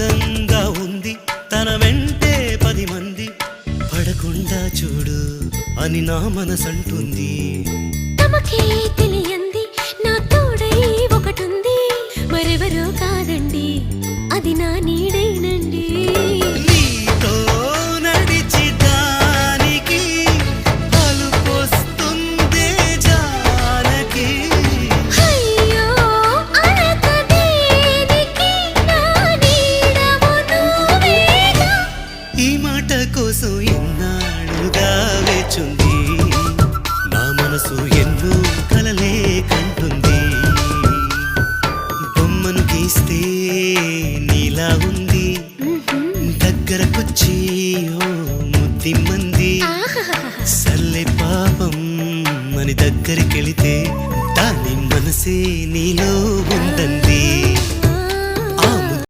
అందంగా ఉంది. తన వెంటే పది మంది. పడకుండా చూడు అని నా మనసంటుంది. తమకే తెలియంది నా తోడై ఒకటుంది. మరెవరో కాదండి అది నా నీడ. ఈ మాట కోసం ఎన్నాళ్ళుగా వేచుంది. నా మనసు ఎన్నో కలలే కంటుంది. బొమ్మను గీస్తే నీలా ఉంది. దగ్గరకొచ్చి ఓ ముద్దిమ్మంది. సల్లె పాపం అని దగ్గరికెళితే దాని మనసే నీలో ఉందంది